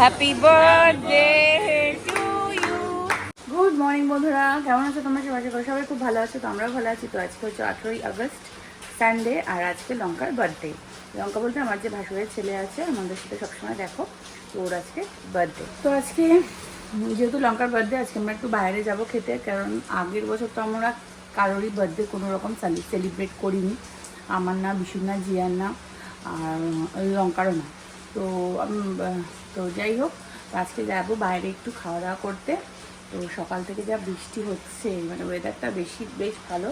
Happy birthday to you good morning বন্ধুরা। কেমন আছো তোমরা? সবাই করি সবাই খুব ভালো আছো, তো আমরাও ভালো আছি। তো আজকে হচ্ছে আঠেরোই আগস্ট সানডে আর আজকে লঙ্কার বার্থডে লঙ্কা বলতে আমার যে ভাসুরের ছেলে আছে, আমাদের সাথে সবসময় দেখো, তো ওর আজকে বার্থডে তো আজকে, যেহেতু লঙ্কার বার্থডে আজকে আমরা একটু বাইরে যাব খেতে, কারণ আগের বছর তো আমরা কারোরই বার্থডে কোনো রকম সেলিব্রেট করিনি। আমার না, বিশুর না, জিয়ার না, আর লঙ্কারও না। তো তো যাই হোক, আজকে যাব বাইরে একটু খাওয়া দাওয়া করতে। তো সকাল থেকে যা বৃষ্টি হচ্ছে মানে ওয়েদারটা বেশি, বেশ ভালো।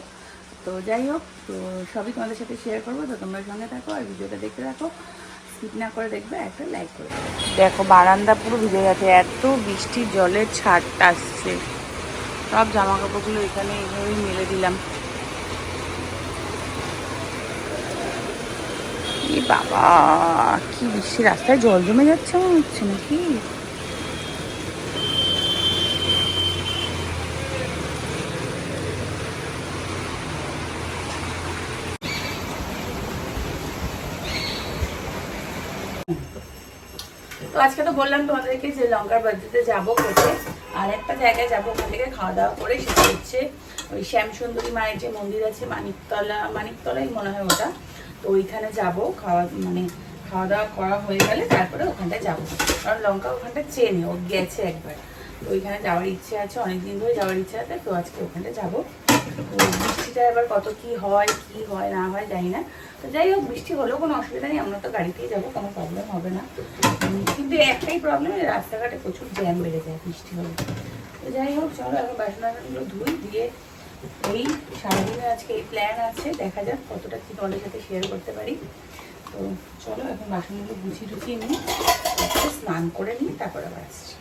তো যাই হোক, তো সবই তোমাদের সাথে শেয়ার করব। তো তোমরা সঙ্গে থাকো আর ভিডিওটা দেখতে থাকো। স্কিপ না করে দেখবে, একটা লাইক করে দেখো, বারান্দা পুরো ভিজে গেছে, এত বৃষ্টির জলের ছাড়টা আসছে। সব জামা কাপড়গুলো এখানে এইভাবেই মেলে দিলাম। বাবা, কি বৃষ্টি, রাস্তায় জল জমে যাচ্ছে মনে হচ্ছে নাকি? তো আজকে তো বললাম তোমাদেরকে যে লঙ্কার বার্থডেতে যাব খেতে আর একটা জায়গায় যাব ওখান থেকে খাওয়া দাওয়া করে সেটা হচ্ছে ওই শ্যামসুন্দরী মায়ের যে মন্দির আছে, মানিকতলা, মানিকতলাই মনে হয় ওটা। তো ওইখানে যাব, খাওয়া মানে খাওয়া দাওয়া করা হয়ে গেলে তারপরে ওখানটায় যাব। কারণ লঙ্কা ওখানটা চেনে ও গেছে একবার। তো ওইখানে যাওয়ার ইচ্ছে আছে, অনেকদিন ধরে যাওয়ার ইচ্ছে আছে, তো আজকে ওখানে যাব। বৃষ্টিটা এবার কত কি হয় কি হয়, না হয় জানি না। তো যাই হোক, বৃষ্টি হলেও কোনো অসুবিধা নেই, আমরা তো গাড়িতেই যাব, কোনো প্রবলেম হবে না। কিন্তু একটাই প্রবলেম রাস্তাঘাটে প্রচুর জ্যাম বেড়ে যায় বৃষ্টি হলে। তো যাই হোক, চলো এখন বাসন বাসনগুলো ধুই, দিয়ে এই সারাদিনে আজকে এই প্ল্যান আছে, দেখা যাক কতটা কি তোমাদের সাথে শেয়ার করতে পারি। তো চলো, এখন বাসনগুলো গুছিয়ে টুছিয়ে নিই স্নান করে নিই তারপর আবার আসছি।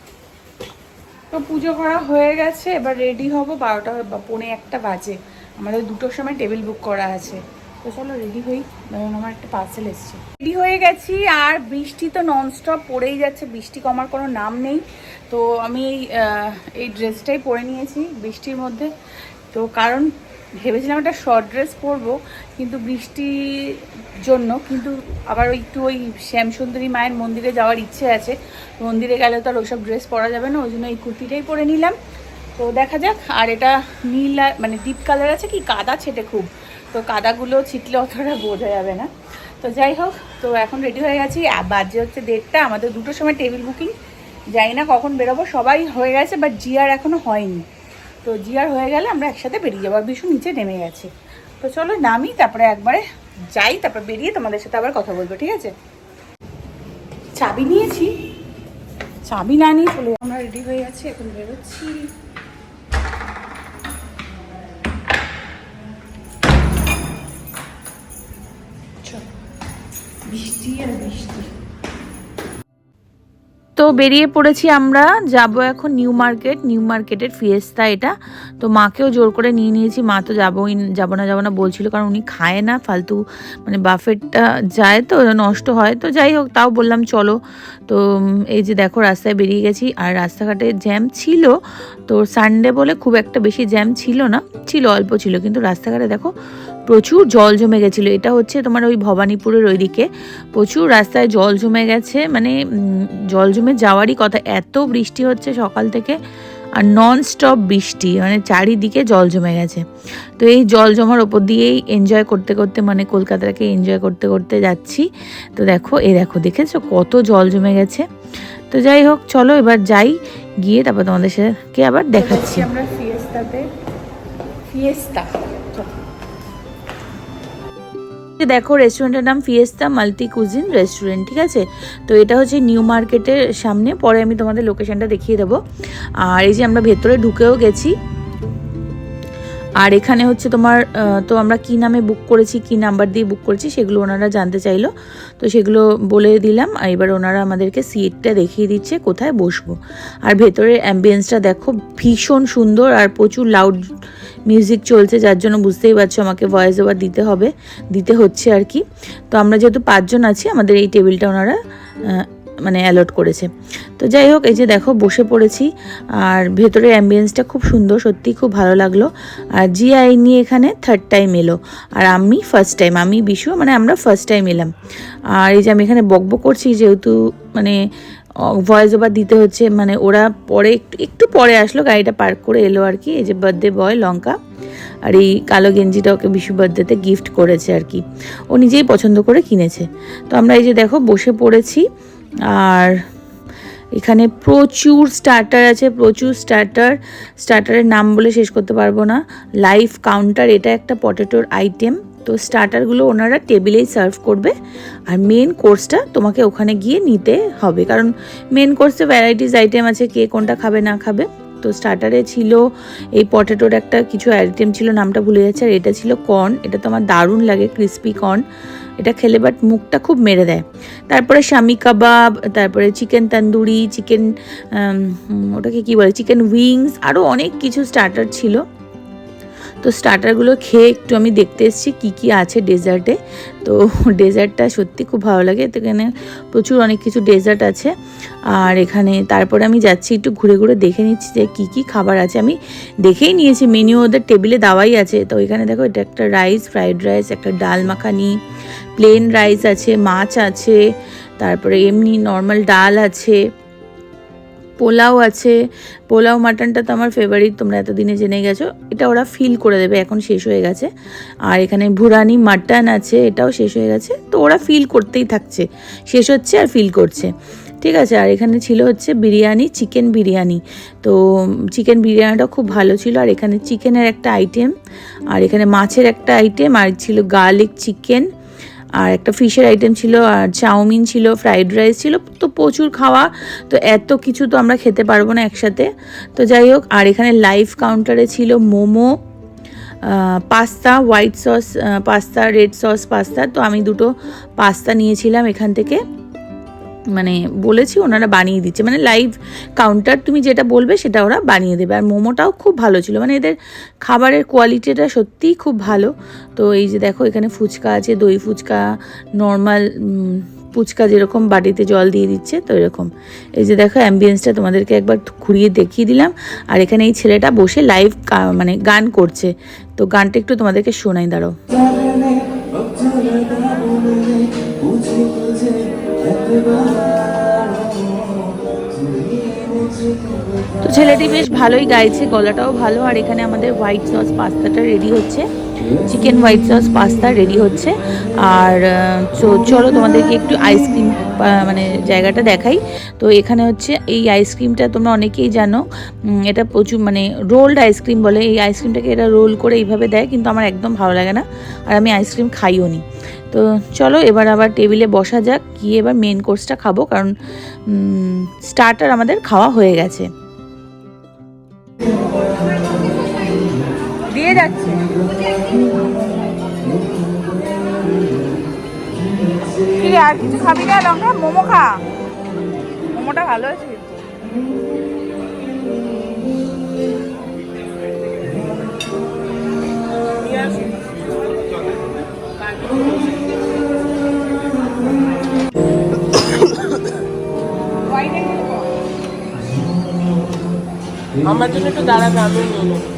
তো পুজো করা হয়ে গেছে, এবার রেডি হব বারোটা পৌনে একটা বাজে। আমাদের দুটোর সময় টেবিল বুক করা আছে। তো চলো রেডি হই কারণ আমার একটা পার্সেল এসছে। রেডি হয়ে গেছি, আর বৃষ্টি তো ননস্টপ পড়েই যাচ্ছে, বৃষ্টি কমার কোনো নাম নেই। তো আমি এই ড্রেসটাই পরে নিয়েছি, বৃষ্টির মধ্যে। তো কারণ ভেবেছিলাম একটা শর্ট ড্রেস পরবো, কিন্তু বৃষ্টির জন্য, কিন্তু আবার ওই একটু ওই শ্যামসুন্দরী মায়ের মন্দিরে যাওয়ার ইচ্ছে আছে। মন্দিরে গেলে তো আর ওইসব ড্রেস পরা যাবে না, ওই জন্য এই কুর্তিটাই পরে নিলাম। তো দেখা যাক, আর এটা নীল মানে ডিপ কালার আছে কি, কাদা ছেটে খুব। তো কাদাগুলো ছিটলে অতটা বোঝা যাবে না। তো যাই হোক, তো এখন রেডি হয়ে গেছি। বাজে হচ্ছে দেড়টা, আমাদের দুটোর সময় টেবিল বুকিং জানি না কখন বেরোবো, সবাই হয়ে গেছে বাট জিয়ার এখনও হয়নি। তো জিয়ার হয়ে গেলে আমরা একসাথে বেরিয়ে যাব। আর বিশু নিচে নেমে গেছে। তো চলো নামি, তারপরে একবারে যাই, তারপর বেরিয়ে তোমাদের সাথে আবার কথা বলব, ঠিক আছে? চাবি নিয়েছি। চাবি না নিয়ে চলে আমরা রেডি হয়ে গেছি, এখন বেরোচ্ছি। বৃষ্টি আর বৃষ্টি। তো বেরিয়ে পড়েছি আমরা। যাব এখন নিউ মার্কেট। নিউ মার্কেটের ফিয়েস্তা এটা। তো মাকেও জোর করে নিয়ে নিয়েছি। মা তো যাবোই যাব না যাব না বলছিল কারণ উনি খায় না, ফালতু মানে বাফেটটা যায় তো নষ্ট হয়। তো যাই হোক, তাও বললাম চলো। তো এই যে দেখো রাস্তায় বেরিয়ে গেছি। আর রাস্তাঘাটে জ্যাম ছিল। তো সানডে বলে খুব একটা বেশি জ্যাম ছিল না। ছিল, অল্প ছিল। কিন্তু রাস্তাঘাটে দেখো প্রচুর জল জমে গেছিল। এটা হচ্ছে তোমার ওই ভবানীপুরের ওইদিকে। প্রচুর রাস্তায় জল জমে গেছে মানে জল জমে যাওয়ারই কথা। এত বৃষ্টি হচ্ছে সকাল থেকে, আর নন স্টপ বৃষ্টি মানে চারিদিকে জল জমে গেছে। তো এই জল জমার ওপর দিয়েই এনজয় করতে করতে মানে কলকাতাকে এনজয় করতে করতে যাচ্ছি। তো দেখো, এ দেখো, দেখেছ কত জল জমে গেছে? তো যাই হোক, চলো এবার যাই, গিয়ে তারপর তোমাদের সাথে আবার দেখাচ্ছি। আমরা ফিয়েস্তাতে ফিয়েস্তা যে দেখো রেস্টুরেন্টের নাম ফিয়েস্তা মাল্টি কুজিন রেস্টুরেন্ট ঠিক আছে? তো এটা হচ্ছে নিউ মার্কেটের সামনে, পরে আমি তোমাদের লোকেশনটা দেখিয়ে দেবো। আর এই যে আমরা ভেতরে ঢুকেও গেছি। আর এখানে হচ্ছে তোমার তো আমরা কি নামে বুক করেছি, কি নাম্বার দিয়ে বুক করেছি, সেগুলো ওনারা জানতে চাইলো। তো সেগুলো বলে দিলাম, আর এবার ওনারা আমাদেরকে সিটটা দেখিয়ে দিচ্ছে, কোথায় বসবো। আর ভেতরের অ্যাম্বিয়েন্সটা দেখো ভীষণ সুন্দর, আর প্রচুর লাউড মিউজিক চলছে, যার জন্য বুঝতেই পারছ আমাকে ভয়েস ওভার দিতে হবে, দিতে হচ্ছে আর কি। তো আমরা যেহেতু পাঁচজন আছি, আমাদের এই টেবিলটা ওনারা মানে অ্যালট করেছে। তো যাই হোক, এই যে দেখো, বসে পড়েছি, আর ভেতরের অ্যাম্বিয়েন্সটা খুব সুন্দর, সত্যি খুব ভালো লাগল। আর জিআই নিয়ে এখানে থার্ড টাইম এলো, আর আমি ফার্স্ট টাইম আমি, বিশু মানে আমরা ফার্স্ট টাইম এলাম। আর এই যে আমি এখানে বকবক করছি, যেহেতু মানে ভয়েস ওভার দিতে হচ্ছে মানে ওরা পরে একটু একটু পরে আসলো, গাড়িটা পার্ক করে এলো আর কি, এই যে বার্থডে বয় লঙ্কা। আর এই কালো গেঞ্জিটা ওকে বিশু বার্থডেতে গিফট করেছে আর কি। ও নিজেই পছন্দ করে কিনেছে। তো আমরা এই যে দেখো, বসে পড়েছি, আর এখানে প্রচুর স্টার্টার আছে, প্রচুর স্টার্টার স্টার্টারের নাম বলে শেষ করতে পারব না। লাইফ কাউন্টার এটা একটা পটেটোর আইটেম তো স্টার্টারগুলো ওনারা টেবিলেই সার্ভ করবে। আর মেন কোর্সটা তোমাকে ওখানে গিয়ে নিতে হবে। কারণ মেন কোর্সে ভ্যারাইটিস আইটেম আছে, কে কোনটা খাবে, না খাবে। তো স্টার্টারে ছিল এই পটেটোর একটা কিছু আইটেম ছিল, নামটা ভুলে যাচ্ছে। আর এটা ছিল কর্ন এটা তো আমার দারুণ লাগে ক্রিস্পি কর্ন এটা খেলে বাট মুখটা খুব মেরে দেয়। তারপরে শামি কাবাব, তারপরে চিকেন তন্দুরি চিকেন ওটাকে কি বলে? চিকেন উইংস আরও অনেক কিছু স্টার্টার ছিল। তো স্টার্টারগুলো খেয়ে একটু আমি দেখতে এসেছি কী কী আছে ডেজার্টে। তো ডেজার্টটা সত্যি খুব ভালো লাগে। এখানে প্রচুর অনেক কিছু ডেজার্ট আছে। আর এখানে তারপরে আমি যাচ্ছি একটু ঘুরে ঘুরে দেখে নিচ্ছি যে কী কী খাবার আছে। আমি দেখেই নিয়েছি মেনু ওদের টেবিলে দাওয়াই আছে। তো এখানে দেখো, এটা একটা রাইস ফ্রাইড রাইস একটা ডাল মাখানি প্লেন রাইস আছে, মাছ আছে, তারপরে এমনি নর্মাল ডাল আছে। পোলাও আছে। পোলাও, মাটনটা তো আমার ফেভারিট তোমরা এতদিনে জেনে গেছো। এটা ওরা ফিল করে দেবে, এখন শেষ হয়ে গেছে। আর এখানে ভুরানি মাটন আছে, এটাও শেষ হয়ে গেছে। তো ওরা ফিল করতেই থাকছে, শেষ হচ্ছে আর ফিল করছে। ঠিক আছে, আর এখানে ছিল হচ্ছে বিরিয়ানি চিকেন বিরিয়ানি। তো চিকেন বিরিয়ানিটা খুব ভালো ছিল, আর এখানে চিকেনের একটা আইটেম আর এখানে মাছের একটা আইটেম আর ছিল গার্লিক চিকেন আর একটা ফিশের আইটেম ছিল, আর চাউমিন ছিল ফ্রাইড রাইস ছিল, তো প্রচুর খাওয়া, তো এত কিছু তো আমরা খেতে পারব না একসাথে। তো যাই হোক, আর এখানে লাইভ কাউন্টারে ছিল momo pasta white sauce pasta red sauce pasta, তো আমি দুটো পাস্তা নিয়েছিলাম এখান থেকে। মানে বলেছি, ওনারা বানিয়ে দিচ্ছে। মানে লাইভ কাউন্টার তুমি যেটা বলবে সেটা ওরা বানিয়ে দেবে। আর মোমোটাও খুব ভালো ছিল। মানে এদের খাবারের কোয়ালিটিটা সত্যিই খুব ভালো। তো এই যে দেখো, এখানে ফুচকা আছে, দই ফুচকা নর্মাল ফুচকা যেরকম বাটিতে জল দিয়ে দিচ্ছে, তো এরকম। এই যে দেখো অ্যাম্বিয়েন্সটা তোমাদেরকে একবার ঘুরিয়ে দেখিয়ে দিলাম। আর এখানে এই ছেলেটা বসে লাইভ মানে গান করছে। তো গানটা একটু তোমাদেরকে শোনাই দাঁড়ো তো ছেলেটি বেশ ভালোই গাইছে, গলাটাও ভালো, আর এখানে আমাদের হোয়াইট সস পাস্তাটা রেডি হচ্ছে। Chicken white sauce pasta ready হচ্ছে। আর চলো তোমাদেরকে একটু আইসক্রিম মানে জায়গাটা দেখাই। তো এখানে হচ্ছে এই আইসক্রিমটা তোমরা অনেকেই জানো। এটা প্রচুর মানে রোল্ড আইসক্রিম বলে। এই আইসক্রিমটাকে এটা রোল করে এইভাবে দেয়, কিন্তু আমার একদম ভালো লাগে না। আর আমি আইসক্রিম খাইও নি। তো চলো এবার আবার টেবিলে বসা যাক। গিয়ে এবার মেন কোর্সটা খাব, কারণ স্টার্টার আমাদের খাওয়া হয়ে গেছে। দিয়ে যাচ্ছে। ঠিক আর কিছু খাবি না? লঙ্কা, মোমো খা। মোমোটা ভালো আছে আমার জন্য একটু দাঁড়াবে আমি নিয়ে নেব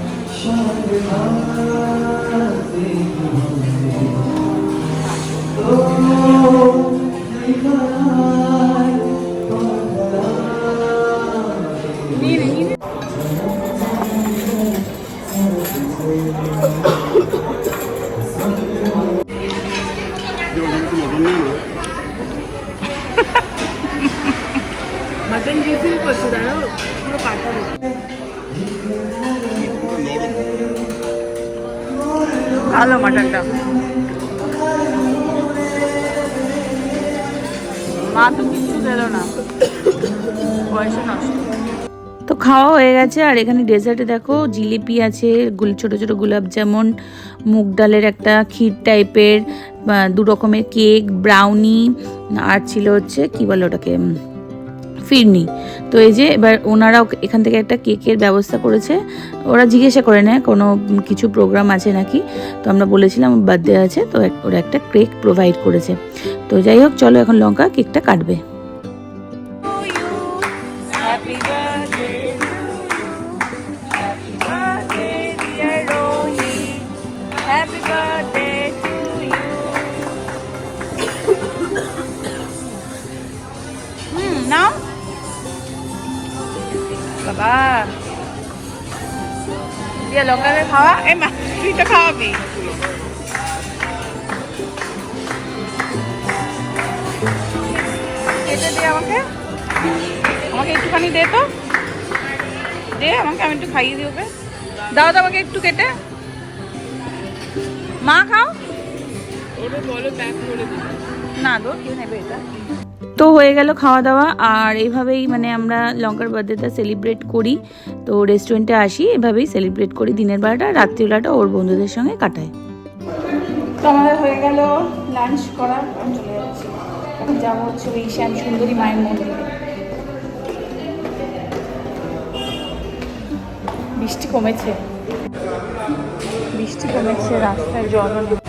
মাটন রিফিল করছে দাঁড়াও পুরো ভালো মাটনটা। মা তো তো খাওয়া হয়ে গেছে, আর এখানে ডেজার্টে দেখো জিলিপি আছে ছোট ছোট গোলাপ জামুন, মুগ ডালের একটা ক্ষীর টাইপের দু রকমের কেক ব্রাউনি আর ছিল হচ্ছে, কি বলে ওটাকে ফিরনি। তো এই যে এবার ওনারা এখান থেকে একটা কেকের ব্যবস্থা করেছে। ওরা জিজ্ঞাসা করে নেয়, কোনো কিছু প্রোগ্রাম আছে নাকি? তো আমরা বলেছিলাম বার্থডে আছে, তো ওরা একটা কেক প্রোভাইড করেছে। তো যাই হোক, চলো এখন লঙ্কা কেকটা কাটবে। দিয়ে লঙ্কাকে খাওয়া এই মা তুই তো খাওয়াবি এটা দিয়ে আমাকে আমাকে একটুখানি দে তো দে আমাকে আমি একটু খাইয়ে দিই ওকে দাও তো আমাকে একটু কেটে মা খাও ওটা বলো প্যাক করে না গো কে নেবে এটা তো হয়ে গেল খাওয়া দাওয়া। আর এইভাবেই মানে আমরা লঙ্কার বার্থডেটা সেলিব্রেট করি। তো রেস্টুরেন্টে আসি, এভাবেই সেলিব্রেট করি দিনের বেলাটা। রাত্রিবেলাটা ওর বন্ধুদের সঙ্গে কাটাই। তো আমাদের হয়ে গেল লাঞ্চ করা চলে যাচ্ছি। এখন যাব হচ্ছে ওই শ্যাম সুন্দরী মায়ের মন্দিরে। বৃষ্টি কমেছে। বৃষ্টি কমেছে, রাস্তায় নেই।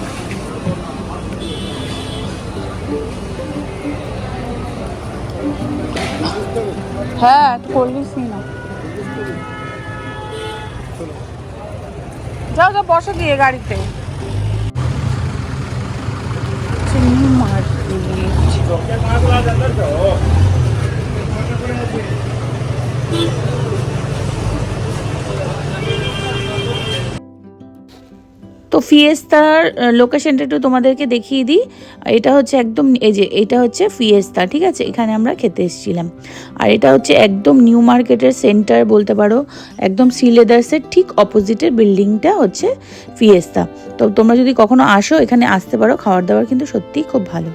হ্যাঁ কোল্ড ড্রিঙ্কস নিই না। যাও যাও বসো দিয়ে গাড়িতে। চিনি মার্কেট ফিয়েস্তার লোকেশনটা একটু তোমাদেরকে দেখিয়ে দিই। এটা হচ্ছে একদম এই যে, এটা হচ্ছে ফিয়েস্তা ঠিক আছে? এখানে আমরা খেতে এসেছিলাম। আর এটা হচ্ছে একদম নিউ মার্কেটের সেন্টার বলতে পারো। একদম সি লেদার্সের ঠিক অপোজিটের বিল্ডিংটা হচ্ছে ফিয়েস্তা তো তোমরা যদি কখনো আসো, এখানে আসতে পারো। খাবার দাবার কিন্তু সত্যিই খুব ভালো।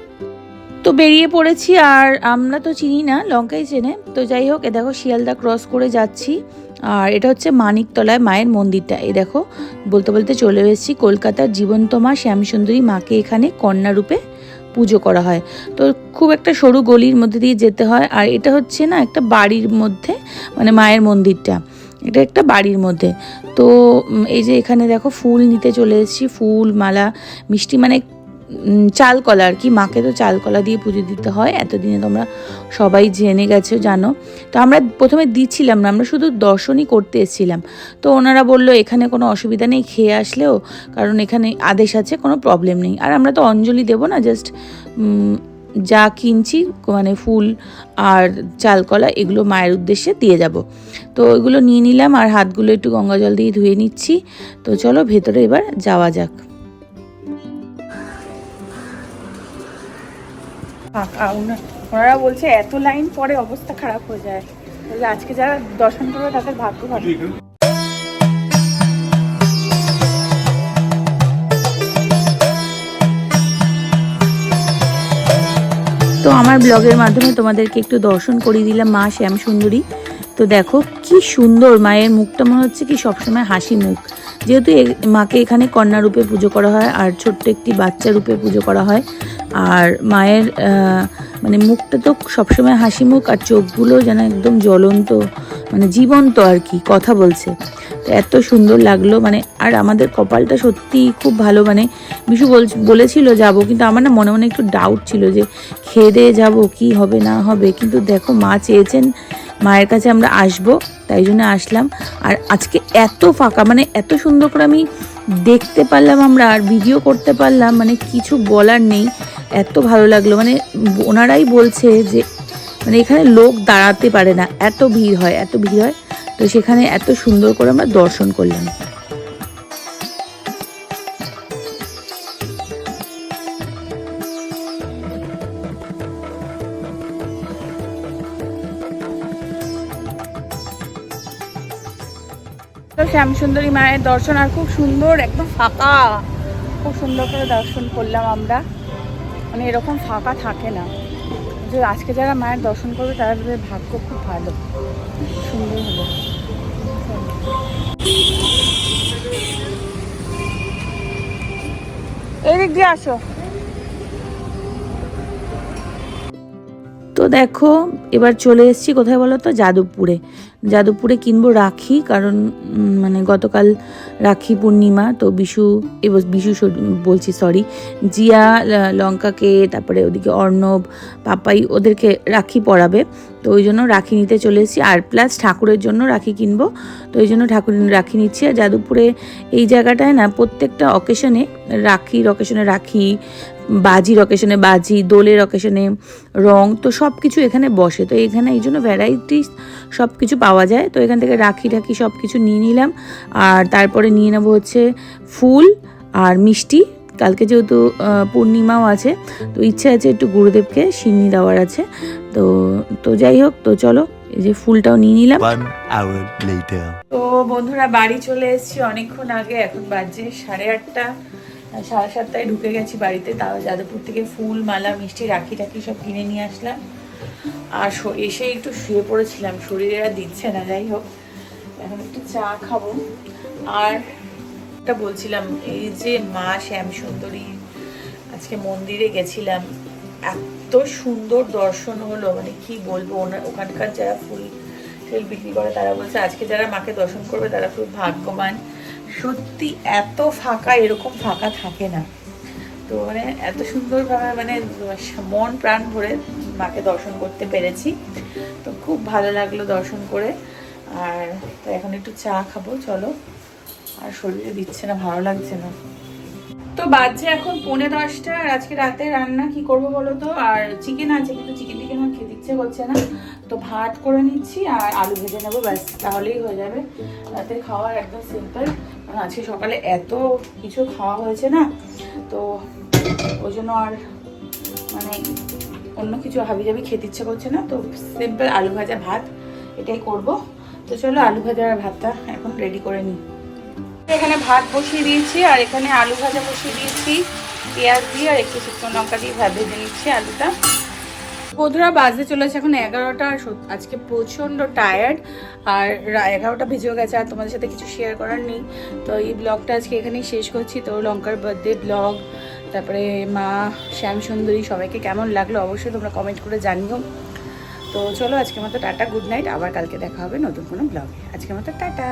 তো বেরিয়ে পড়েছি, আর আমরা তো চিনি না, লঙ্কাই চেনে। তো যাই হোক, এ দেখো, শিয়ালদা ক্রস করে যাচ্ছি। আর এটা হচ্ছে মানিকতলায় মায়ের মন্দিরটা। এই দেখো, বলতে বলতে চলে এসেছি কলকাতার জীবন্ত মা শ্যামসুন্দরী মাকে এখানে কন্যা রূপে পুজো করা হয়। তো খুব একটা সরু গলির মধ্যে দিয়ে যেতে হয় আর এটা হচ্ছে না একটা বাড়ির মধ্যে মানে মায়ের মন্দিরটা। এটা একটা বাড়ির মধ্যে। তো এই যে এখানে দেখো ফুল নিতে চলে এসেছি, ফুল, মালা, মিষ্টি মানে উম, চালকলা আর কি। মাকে তো চালকলা দিয়ে পুজো দিতে হয়। এতদিনে তোমরা সবাই জেনে গেছো জানো। তো আমরা প্রথমে দিচ্ছিলাম না আমরা শুধু দর্শনই করতে এসেছিলাম। তো ওনারা বলল এখানে কোনো অসুবিধা নেই খেয়ে আসলেও কারণ এখানে আদেশ আছে কোনো প্রবলেম নেই। আর আমরা তো অঞ্জলি দেবো না জাস্ট যা কিনছি মানে ফুল আর চালকলা এগুলো মায়ের উদ্দেশ্যে দিয়ে যাব। তো ওইগুলো নিয়ে নিলাম আর হাতগুলো একটু গঙ্গা জল দিয়ে ধুয়ে নিচ্ছি। তো চলো ভেতরে এবার যাওয়া যাক। ফাঁকা। ওনারা বলছে, এত লাইন পরে অবস্থা খারাপ হয়ে যায়। বলে আজকে যারা দর্শন করবে, তাদের ভাগ্য ভালো। তো আমার ব্লগের মাধ্যমে তোমাদেরকে একটু দর্শন করিয়ে দিলাম মা শ্যাম সুন্দরী তো দেখো, কি সুন্দর মায়ের মুখটা, মনে হচ্ছে কি সবসময় হাসি মুখ। যেহেতু মাকে এখানে কন্যা রূপে পুজো করা হয়, আর ছোট্ট একটি বাচ্চা রূপে পুজো করা হয়। আর মায়ের মানে মুখটা তো সবসময় হাসি মুখ আর চোখগুলো যেন একদম জ্বলন্ত মানে জীবন্ত আর কি, কথা বলছে। তো এত সুন্দর লাগল মানে আর আমাদের কপালটা সত্যি খুব ভালো মানে বিশু বল, বলেছিল যাব, কিন্তু আমার না মনে মনে একটু ডাউট ছিল যে খেয়ে দিয়ে যাব, কি হবে না হবে। কিন্তু দেখো, মা চেয়েছেন মায়ের কাছে আমরা আসব, তাই জন্য আসলাম। আর আজকে এত ফাঁকা মানে এত সুন্দর করে আমি দেখতে পারলাম আমরা, আর ভিডিও করতে পারলাম মানে কিছু বলার নেই। এত ভালো লাগল। মানে ওনারাই বলছে যে মানে এখানে লোক দাঁড়াতে পারে না। এত ভিড় হয়, এত ভিড় হয়। তো সেখানে এত সুন্দর করে আমরা দর্শন করলাম। শ্যামসুন্দরী মায়ের দর্শন আর খুব সুন্দর, একদম ফাঁকা। খুব সুন্দর করে দর্শন করলাম আমরা। মানে এরকম ফাঁকা থাকে না। যে আজকে যারা মায়ের দর্শন করবে তাদের ভাগ্য খুব ভালো। সুন্দর হলো এই দিক দিয়ে আসো। তো দেখো, এবার চলে এসেছি কোথায় বলো তো? যাদবপুরে। যাদবপুরে কিনবো রাখি, কারণ মানে গতকাল রাখি পূর্ণিমা, তো বিশু এবার বিশু বলছি সরি জিয়া লঙ্কাকে, তারপরে ওদিকে অর্ণব, পাপাই, ওদেরকে রাখি পরাবে। তো ওই জন্য রাখি নিতে চলে এসেছি, আর প্লাস ঠাকুরের জন্য রাখি কিনবো। তো ওই জন্য ঠাকুর রাখি নিচ্ছি, আর যাদবপুরে এই জায়গাটায় না, প্রত্যেকটা অকেশনে রাখির অকেশনে রাখি, বাজির অকেশনে বাজি, দোলের অকেশনে রং, তো সব কিছু এখানে বসে। তো এখানে এই জন্য ভ্যারাইটিস সব কিছু পাওয়া যায়। তো এখান থেকে রাখি টাখি সব কিছু নিয়ে নিলাম। আর তারপরে নিয়ে নেব হচ্ছে ফুল আর মিষ্টি। কালকে যেহেতু আহ, পূর্ণিমাও আছে তো ইচ্ছে আছে একটু গুরুদেবকে সিন্নি দেওয়ার আছে। তো তো যাই হোক তো চলো এই যে ফুলটাও নিয়ে নিলাম। One তো বন্ধুরা বাড়ি চলে এসেছি অনেকক্ষণ আগে এখন বাজে সাড়ে আটটা। সাড়ে সাতটায় ঢুকে গেছি বাড়িতে তাও যাদবপুর থেকে ফুল মালা মিষ্টি রাখি টাকি সব কিনে নিয়ে আসলাম। আর এসে একটু শুয়ে পড়েছিলাম, শরীরে আর দিচ্ছে না, যাই হোক। এখন একটু চা খাব। আর একটা বলছিলাম, এই যে মা শ্যাম সুন্দরী, আজকে মন্দিরে গেছিলাম, এত সুন্দর দর্শন হলো মানে কি বলব ওনার ওখানকার যারা ফুল ফুল বিক্রি করে, তারা বলছে, আজকে যারা মাকে দর্শন করবে, তারা খুব ভাগ্যবান। সত্যি এত ফাঁকা, এরকম ফাঁকা থাকে না। তো মানে এত সুন্দরভাবে মানে মন প্রাণ ভরে মাকে দর্শন করতে পেরেছি। তো খুব ভালো লাগল দর্শন করে। আর তো এখন একটু চা খাব, চলো। আর শরীরে দিচ্ছে না, ভালো লাগছে না। তো বাজছে এখন পৌনে দশটা, আর আজকে রাতে রান্না কি করব বলো তো? আর চিকেন আছে, কিন্তু চিকেন টিকেন আমার খেতে ইচ্ছে করছে না। তো ভাত করে নিচ্ছি, আর আলু ভেজে নেব, ব্যাস, তাহলেই হয়ে যাবে। রাতে খাওয়ার একদম সিম্পল আজকে সকালে এত কিছু খাওয়া হয়েছে না, তো ওই জন্য আর মানে অন্য কিছু হাবি জাবি খেতে ইচ্ছে করছে না, তো সিম্পল আলু ভাজা ভাত, এটাই করব। তো চলো আলু ভাজা আর ভাতটা এখন রেডি করে নিই। এখানে ভাত বসিয়ে দিয়েছি, আর এখানে আলু ভাজা বসিয়ে দিয়েছি, পেঁয়াজ দিয়ে, আর একটু শুকনো লঙ্কা দিয়ে ভাত ভেজে নিচ্ছি আলুটা। বধুরা বাজে চলেছে এখন এগারোটা আজকে প্রচণ্ড টায়ার্ড আর এগারোটা ভেজেও গেছে, আর তোমাদের সাথে কিছু শেয়ার করার নেই। তো এই ব্লগটা আজকে এখানেই শেষ করছি। তো লঙ্কার বার্থডে ব্লগ তারপরে মা শ্যাম সুন্দরী সবাইকে কেমন লাগল অবশ্যই তোমরা কমেন্ট করে জানিও। তো চলো আজকে মতো টাটা গুড নাইট আবার কালকে দেখা হবে নতুন কোনো ব্লগে আজকে মতো টাটা।